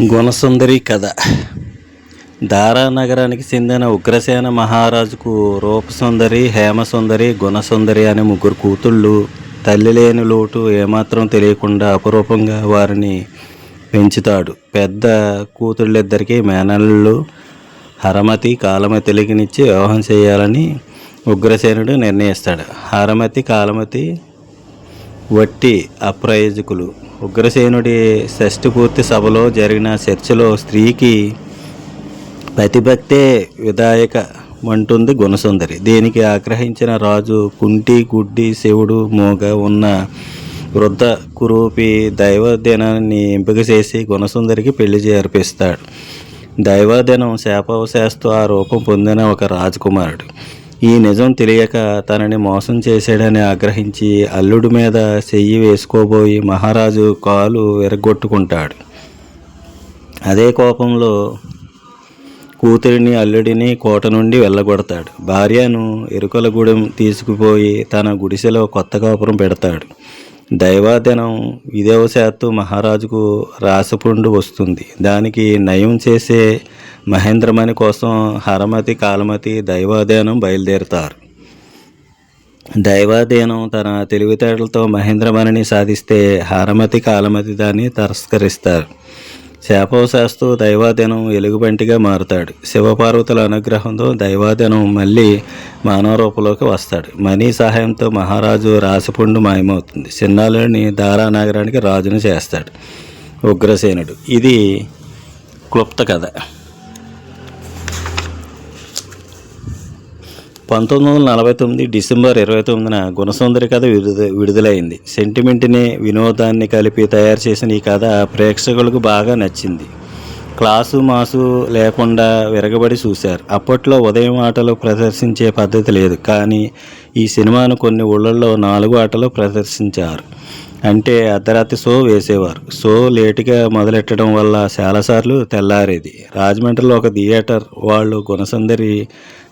గుణసుందరి కథ. దారా నగరానికి చెందిన ఉగ్రసేన మహారాజుకు రూపసుందరి హేమసుందరి గుణసుందరి అనే ముగ్గురు కూతుళ్ళు తల్లి లేని లోటు ఏమాత్రం తెలియకుండా అపురూపంగా వారిని పెంచుతాడు. పెద్ద కూతుళ్ళిద్దరికీ మేనల్లు హరమతి కాలమతిలికినిచ్చి వివాహం చేయాలని ఉగ్రసేనుడు నిర్ణయిస్తాడు. హరమతి కాలమతి వట్టి అప్రయోజకులు. ఉగ్రసేనుడి షష్ఠి పూర్తి సభలో జరిగిన చర్చలో స్త్రీకి ప్రతిభక్తే విధాయక అంటుంది గుణసుందరి. దీనికి ఆగ్రహించిన రాజు కుంటి గుడ్డి శివుడు మోగ ఉన్న వృద్ధ కురూపి దైవదినాన్ని ఎంపిక చేసి గుణసుందరికి పెళ్ళి జరిపిస్తాడు దైవదినం శాపవశాస్తు ఆ రూపం పొందిన ఒక రాజకుమారుడు. ఈ నిజం తెలియక తనని మోసం చేశాడని ఆగ్రహించి అల్లుడి మీద చెయ్యి వేసుకోబోయి మహారాజు కాలు విరగొట్టుకుంటాడు అదే కోపంలో కూతురిని అల్లుడిని కోట నుండి వెళ్ళగొడతాడు. భార్యను ఎరుకల గుడెం తీసుకుపోయి తన గుడిసెలో కొత్త కాపురం పెడతాడు. దైవాదనం విదేవశాత్తు మహారాజుకు రాసపుండు వస్తుంది. దానికి నయం చేసే మహేంద్రమణి కోసం హరమతి కాలమతి దైవాధీనం బయలుదేరుతారు. దైవాధీనం తన తెలివితేటలతో మహేంద్రమణిని సాధిస్తే హారమతి కాలమతి దాన్ని తిరస్కరిస్తారు. శాపవశాస్తు దైవాధీనం ఎలుగుబంటిగా మారుతాడు. శివపార్వతుల అనుగ్రహంతో దైవాధీనం మళ్ళీ మానవ రూపంలోకి వస్తాడు. మనీ సహాయంతో మహారాజు రాసపుండు మాయమవుతుంది. చిన్నాలుని దారా నగరానికి రాజును చేస్తాడు ఉగ్రసేనుడు. ఇది క్లుప్త కథ. పంతొమ్మిది వందల నలభై తొమ్మిది డిసెంబర్ ఇరవై తొమ్మిదిన గుణసుందరి కథ విడుద విడుదలైంది. సెంటిమెంట్ని వినోదాన్ని కలిపి తయారు చేసిన ఈ కథ ప్రేక్షకులకు బాగా నచ్చింది. క్లాసు మాసు లేకుండా విరగబడి చూశారు. అప్పట్లో ఉదయం ఆటలు ప్రదర్శించే పద్ధతి లేదు. కానీ ఈ సినిమాను కొన్ని ఊళ్ళల్లో నాలుగు ఆటలు ప్రదర్శించారు. అంటే అర్ధరాత్రి షో వేసేవారు. షో లేటుగా మొదలెట్టడం వల్ల చాలాసార్లు తెల్లారేది. రాజమండ్రిలో ఒక థియేటర్ వాళ్ళు గుణసుందరి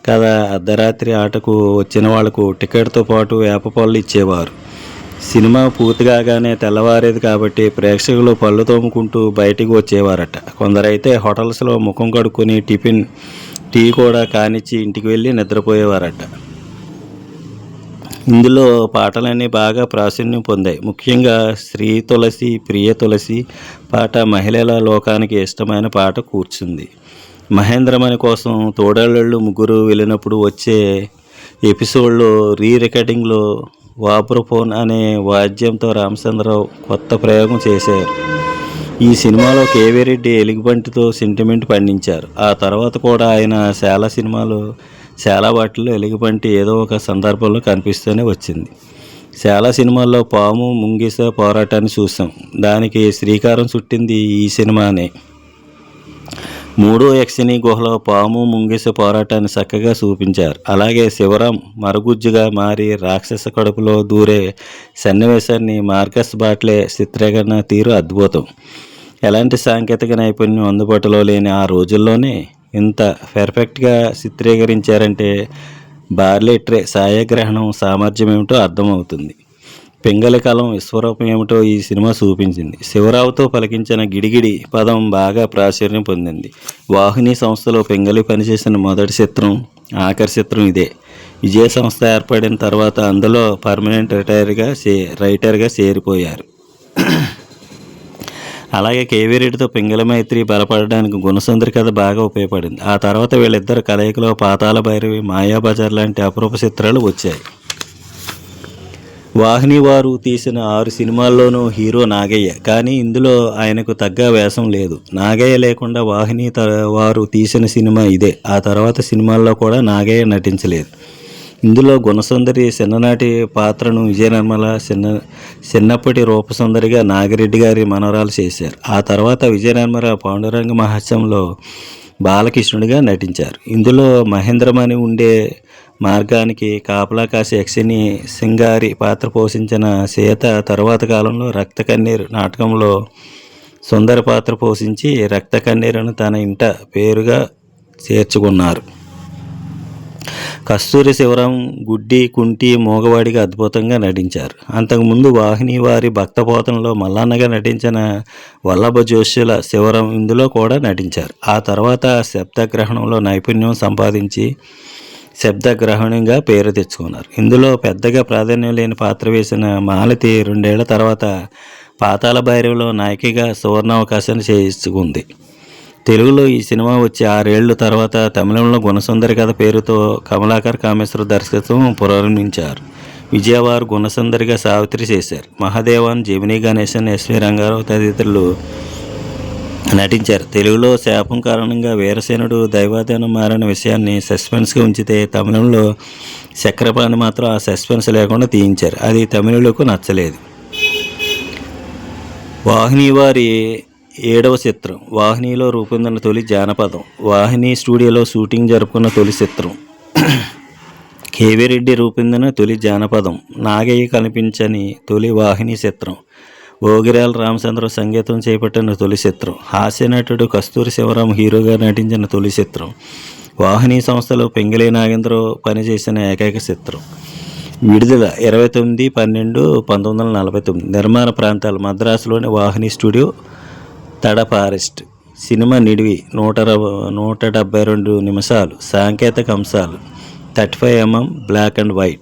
కదా అర్ధరాత్రి ఆటకు వచ్చిన వాళ్ళకు టికెట్తో పాటు వేప పళ్ళు ఇచ్చేవారు. సినిమా పూర్తి కాగానే తెల్లవారేది కాబట్టి ప్రేక్షకులు పళ్ళు తోముకుంటూ బయటికి వచ్చేవారట. కొందరైతే హోటల్స్లో ముఖం కడుక్కొని టిఫిన్ టీ కూడా కానిచ్చి ఇంటికి వెళ్ళి నిద్రపోయేవారట. ఇందులో పాటలన్నీ బాగా ప్రాచుర్యం పొందాయి. ముఖ్యంగా శ్రీ తులసి ప్రియ తులసి పాట మహిళల లోకానికి ఇష్టమైన పాట కూర్చుంది. మహేంద్రమణి కోసం తోడేళ్ళు ముగ్గురు వెళ్ళినప్పుడు వచ్చే ఎపిసోడ్లో రీ రికార్డింగ్లో వాబ్రోఫోన్ అనే వాద్యంతో రామచంద్రరావు కొత్త ప్రయోగం చేశారు. ఈ సినిమాలో కేవీ రెడ్డి ఎలుగుబంటితో సెంటిమెంట్ పండించారు. ఆ తర్వాత కూడా ఆయన చాలా సినిమాలు చాలా వాటిల్లో ఎలుగుబంటి ఏదో ఒక సందర్భంలో కనిపిస్తూనే వచ్చింది. చాలా సినిమాల్లో పాము ముంగిస పోరాటాన్ని చూసాం దానికి శ్రీకారం చుట్టింది ఈ సినిమానే. మూడో యక్షిని గుహలో పాము ముంగిస పోరాటాన్ని చక్కగా చూపించారు. అలాగే శివరాం మరుగుజ్జుగా మారి రాక్షస కడుపులో దూరే సన్నివేశాన్ని మార్కస్ బాట్లే చిత్రీకరణ తీరు అద్భుతం. ఎలాంటి సాంకేతిక నైపుణ్యం అందుబాటులో లేని ఆ రోజుల్లోనే ఇంత పెర్ఫెక్ట్గా చిత్రీకరించారంటే బార్లెట్రే ఛాయాగ్రహణం సామర్థ్యం ఏమిటో అర్థమవుతుంది. పింగళి కలం విశ్వరూపం ఏమిటో ఈ సినిమా చూపించింది. శివరావుతో పలికించిన గిడిగిడి పదం బాగా ప్రాచుర్యం పొందింది. వాహిని సంస్థలో పింగళి పనిచేసిన మొదటి చిత్రం ఆకర్షిత్రం ఇదే. విజయ సంస్థ ఏర్పడిన తర్వాత అందులో పర్మనెంట్ రిటైర్గా చే రైటర్గా చేరిపోయారు. అలాగే కేవీ రెడ్డితో పింగళ మైత్రి బలపడడానికి గుణసుందరి కథ బాగా ఉపయోగపడింది. ఆ తర్వాత వీళ్ళిద్దరు కలయికలో పాతాల భైరవి మాయాబజార్ లాంటి అపరూప చిత్రాలు వచ్చాయి. వాహిని వారు తీసిన ఆరు సినిమాల్లోనూ హీరో నాగయ్య. కానీ ఇందులో ఆయనకు తగ్గ వేషం లేదు. నాగయ్య లేకుండా వాహిని త వారు తీసిన సినిమా ఇదే. ఆ తర్వాత సినిమాల్లో కూడా నాగయ్య నటించలేదు. ఇందులో గుణసుందరి చిన్ననాటి పాత్రను విజయ నిర్మల చిన్న చిన్నప్పటి రూపసుందరిగా నాగిరెడ్డి గారి మనవరాలు చేశారు. ఆ తర్వాత విజయ నిర్మల పాండురంగ మహత్యంలో బాలకృష్ణుడిగా నటించారు. ఇందులో మహేంద్రమణి ఉండే మార్గానికి కాపలా కాసి యక్షిని సింగారి పాత్ర పోషించిన సీత తరువాత కాలంలో రక్త కన్నీరు నాటకంలో సుందర పాత్ర పోషించి రక్త కన్నీరును తన ఇంట పేరుగా చేర్చుకున్నారు. కస్తూరి శివరాం గుడ్డి కుంటి మోగవాడిగా అద్భుతంగా నటించారు. అంతకుముందు వాహిని వారి భక్తపోతంలో మల్లన్నగా నటించిన వల్లభ జోష్యుల శివరాం ఇందులో కూడా నటించారు. ఆ తర్వాత శబ్దగ్రహణంలో నైపుణ్యం సంపాదించి శబ్దగ్రహణంగా పేరు తెచ్చుకున్నారు. ఇందులో పెద్దగా ప్రాధాన్యం లేని పాత్ర వేసిన మాలతి రెండేళ్ళ తర్వాత పాతాళ భైరవిలో నాయకిగా సువర్ణావకాశాన్ని చేయించుకుంది. తెలుగులో ఈ సినిమా వచ్చి ఆరేళ్ళ తర్వాత తమిళంలో గుణసుందరి కథ పేరుతో కమలాకర్ కామేశ్వర దర్శకత్వం ప్రారంభించారు విజయవారు గుణసుందరిగా సావిత్రి చేశారు. మహాదేవన్ జమినీ గణేశన్ ఎస్వి రంగారావు తదితరులు నటించారు. తెలుగులో శాపం కారణంగా వీరసేనుడు దైవాధీనం మారిన విషయాన్ని సస్పెన్స్గా ఉంచితే తమిళంలో చక్రపాణి మాత్రం ఆ సస్పెన్స్ లేకుండా తీయించారు. అది తమిళులకు నచ్చలేదు. వాహిని వారి ఏడవ చిత్రం వాహినిలో రూపొందిన తొలి జానపదం వాహిని స్టూడియోలో షూటింగ్ జరుపుకున్న తొలి చిత్రం. కేవీ రెడ్డి రూపొందిన తొలి జానపదం నాగయ్య కనిపించని తొలి వాహిని చిత్రం. భోగిరాల రామచంద్ర సంగీతం చేపట్టిన తొలి చిత్రం హాస్య నటుడు కస్తూరి శివరాం హీరోగా నటించిన తొలి చిత్రం వాహిని సంస్థలో పెంగిలి నాగేంద్రరావు పనిచేసిన ఏకైక చిత్రం విడుదల ఇరవై తొమ్మిది పన్నెండు పంతొమ్మిది వందల నలభై తొమ్మిది. నిర్మాణ ప్రాంతాలు మద్రాసులోని వాహిని స్టూడియో తడ ఫారెస్ట్. సినిమా నిడివి నూట రవ- నూట డెబ్బై రెండు నిమిషాలు. సాంకేతిక అంశాలు. Thirty five M M black and white.